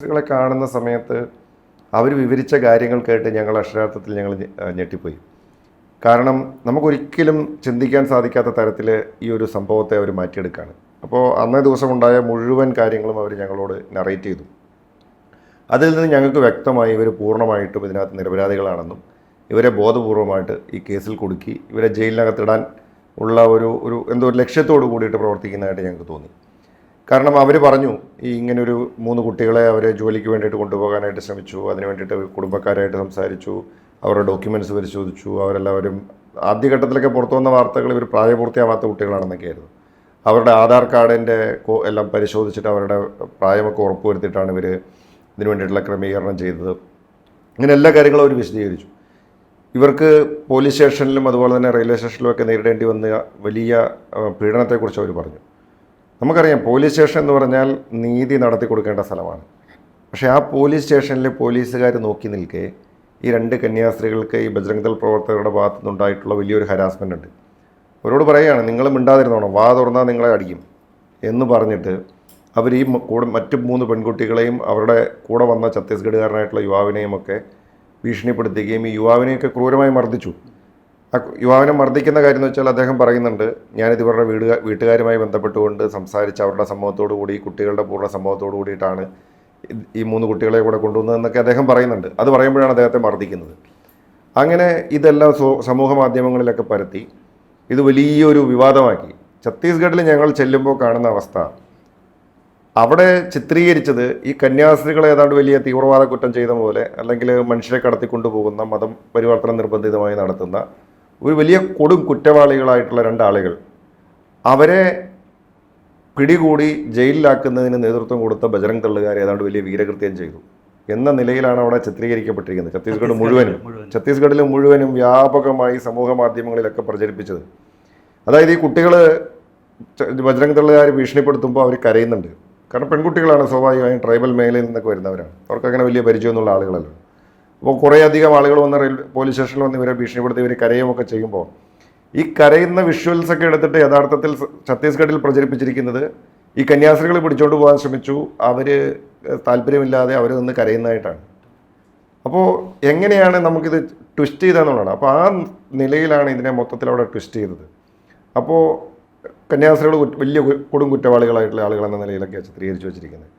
കളെ കാണുന്ന സമയത്ത് അവർ വിവരിച്ച കാര്യങ്ങൾ കേട്ട് ഞങ്ങൾ അക്ഷരാർത്ഥത്തിൽ ഞങ്ങൾ ഞെട്ടിപ്പോയി. കാരണം നമുക്കൊരിക്കലും ചിന്തിക്കാൻ സാധിക്കാത്ത തരത്തിൽ ഈ ഒരു സംഭവത്തെ അവർ മാറ്റിയെടുക്കുകയാണ് അപ്പോൾ അന്നേ ദിവസം ഉണ്ടായ മുഴുവൻ കാര്യങ്ങളും അവർ ഞങ്ങളോട് നറേറ്റ് ചെയ്തു. അതിൽ നിന്ന് ഞങ്ങൾക്ക് വ്യക്തമായി ഇവർ പൂർണമായിട്ടും ഇതിനകത്ത് നിരപരാധികളാണെന്നും ഇവരെ ബോധപൂർവമായിട്ട് ഈ കേസിൽ കൊടുക്കി ഇവരെ ജയിലിനകത്തിടാൻ ഉള്ള ഒരു ഒരു എന്തോ ഒരു ലക്ഷ്യത്തോട് കൂടിയിട്ട് പ്രവർത്തിക്കുന്നതായിട്ട് ഞങ്ങൾക്ക് തോന്നി. കാരണം അവർ പറഞ്ഞു ഈ ഇങ്ങനൊരു മൂന്ന് കുട്ടികളെ അവർ ജോലിക്ക് വേണ്ടിയിട്ട് കൊണ്ടുപോകാനായിട്ട് ശ്രമിച്ചു അതിന് വേണ്ടിയിട്ട് കുടുംബക്കാരായിട്ട് സംസാരിച്ചു അവരുടെ ഡോക്യുമെന്റ്സ് പരിശോധിച്ചു അവരെല്ലാവരും ആദ്യഘട്ടത്തിലൊക്കെ പുറത്തു വന്ന വാർത്തകൾ ഇവർ പ്രായപൂർത്തിയാവാത്ത കുട്ടികളാണെന്നൊക്കെയായിരുന്നു. അവരുടെ ആധാർ കാർഡിന്റെ എല്ലാം പരിശോധിച്ചിട്ട് അവരുടെ പ്രായമൊക്കെ ഉറപ്പുവരുത്തിയിട്ടാണ് ഇവർ ഇതിനു വേണ്ടിയിട്ടുള്ള ക്രമീകരണം ചെയ്തത്. ഇങ്ങനെ എല്ലാ കാര്യങ്ങളും അവർ വിശദീകരിച്ചു. ഇവർക്ക് പോലീസ് സ്റ്റേഷനിലും അതുപോലെ തന്നെ റെയിൽവേ സ്റ്റേഷനിലും ഒക്കെ നേരിടേണ്ടി വന്ന വലിയ പീഡനത്തെക്കുറിച്ച് അവർ പറഞ്ഞു. നമുക്കറിയാം പോലീസ് സ്റ്റേഷൻ എന്ന് പറഞ്ഞാൽ നീതി നടത്തി കൊടുക്കേണ്ട സ്ഥലമാണ്. പക്ഷേ ആ പോലീസ് സ്റ്റേഷനിൽ പോലീസുകാർ നോക്കി നിൽക്കെ ഈ രണ്ട് കന്യാസ്ത്രീകൾക്ക് ഈ ബജ്രംഗദൾ ദൾ പ്രവർത്തകരുടെ ഭാഗത്തു നിന്നുണ്ടായിട്ടുള്ള വലിയൊരു ഹരാസ്മെന്റ് ഉണ്ട്. അവരോട് പറയുകയാണ് നിങ്ങൾ മിണ്ടാതിരുന്നോണം വാ തുറന്നാൽ നിങ്ങളെ അടിക്കും. എന്ന് പറഞ്ഞിട്ട് അവർ ഈ കൂടെ മറ്റ് മൂന്ന് പെൺകുട്ടികളെയും അവരുടെ കൂടെ വന്ന ഛത്തീസ്ഗഡുകാരനായിട്ടുള്ള യുവാവിനെയും ഒക്കെ ഭീഷണിപ്പെടുത്തുകയും ഈ യുവാവിനെയൊക്കെ ക്രൂരമായി മർദ്ദിച്ചു. യുവാവിനെ മർദ്ദിക്കുന്ന കാര്യം എന്ന് വെച്ചാൽ അദ്ദേഹം പറയുന്നുണ്ട് ഞാനിത് ഇവരുടെ വീട് വീട്ടുകാരുമായി ബന്ധപ്പെട്ടുകൊണ്ട് സംസാരിച്ച് അവരുടെ സമ്മതത്തോടു കൂടി കുട്ടികളുടെ പൂർണ സമ്മതത്തോടു കൂടിയിട്ടാണ് ഈ മൂന്ന് കുട്ടികളെ കൂടെ കൊണ്ടുവന്നതെന്നൊക്കെ അദ്ദേഹം പറയുന്നുണ്ട്. അത് പറയുമ്പോഴാണ് അദ്ദേഹത്തെ മർദ്ദിക്കുന്നത്. അങ്ങനെ ഇതെല്ലാം സമൂഹ മാധ്യമങ്ങളിലൊക്കെ പരത്തി. ഇത് വലിയൊരു വിവാദമാക്കി. ഛത്തീസ്ഗഡിൽ ഞങ്ങൾ ചെല്ലുമ്പോൾ കാണുന്ന അവസ്ഥ. അവിടെ ചിത്രീകരിച്ചത് ഈ കന്യാസ്ത്രീകൾ ഏതാണ്ട് വലിയ തീവ്രവാദ കുറ്റം ചെയ്ത പോലെ അല്ലെങ്കിൽ മനുഷ്യരെ കടത്തിക്കൊണ്ടുപോകുന്ന മതം പരിവർത്തനം നിർബന്ധിതമായി നടത്തുന്ന ഒരു വലിയ കൊടും കുറ്റവാളികളായിട്ടുള്ള രണ്ടാളുകൾ. അവരെ പിടികൂടി ജയിലിലാക്കുന്നതിന് നേതൃത്വം കൊടുത്ത ബജറംഗ് തള്ളുകാർ ഏതാണ്ട് വലിയ വീരകൃത്യം ചെയ്തു. എന്ന നിലയിലാണ് അവിടെ ചിത്രീകരിക്കപ്പെട്ടിരിക്കുന്നത്. ഛത്തീസ്ഗഡ് മുഴുവനും. ഛത്തീസ്ഗഡിൽ മുഴുവനും വ്യാപകമായി സമൂഹ മാധ്യമങ്ങളിലൊക്കെ പ്രചരിപ്പിച്ചത്. അതായത് ഈ കുട്ടികൾ ബജരംഗ് തള്ളുകാർ ഭീഷണിപ്പെടുത്തുമ്പോൾ അവർ കരയുന്നുണ്ട്. കാരണം പെൺകുട്ടികളാണ് സ്വാഭാവികമായും ട്രൈബൽ മേഖലയിൽ നിന്നൊക്കെ വരുന്നവരാണ്. അവർക്കങ്ങനെ വലിയ പരിചയമൊന്നുള്ള ആളുകളല്ല. അപ്പോൾ കുറേ അധികം ആളുകൾ വന്ന് റെയിൽ പോലീസ് സ്റ്റേഷനിൽ വന്ന് ഇവരെ ഭീഷണിപ്പെടുത്തി ഇവർ കരയുമൊക്കെ ചെയ്യുമ്പോൾ ഈ കരയുന്ന വിഷ്വൽസ് ഒക്കെ എടുത്തിട്ട് യഥാർത്ഥത്തിൽ ഛത്തീസ്ഗഡിൽ പ്രചരിപ്പിച്ചിരിക്കുന്നത് ഈ കന്യാസ്ത്രീകൾ പിടിച്ചോണ്ട് പോകാൻ ശ്രമിച്ചു. അവർ താല്പര്യമില്ലാതെ അവർ നിന്ന് കരയുന്നതായിട്ടാണ്. അപ്പോൾ എങ്ങനെയാണ് നമുക്കിത് ട്വിസ്റ്റ് ചെയ്തതെന്നുള്ളതാണ് അപ്പോൾ ആ നിലയിലാണ് ഇതിനെ മൊത്തത്തിൽ അവിടെ ട്വിസ്റ്റ് ചെയ്തത്. അപ്പോൾ കന്യാസ്ത്രീകൾ വലിയ കൊടും കുറ്റവാളികളായിട്ടുള്ള ആളുകൾ എന്ന നിലയിലൊക്കെ ചിത്രീകരിച്ചു വെച്ചിരിക്കുന്നത്.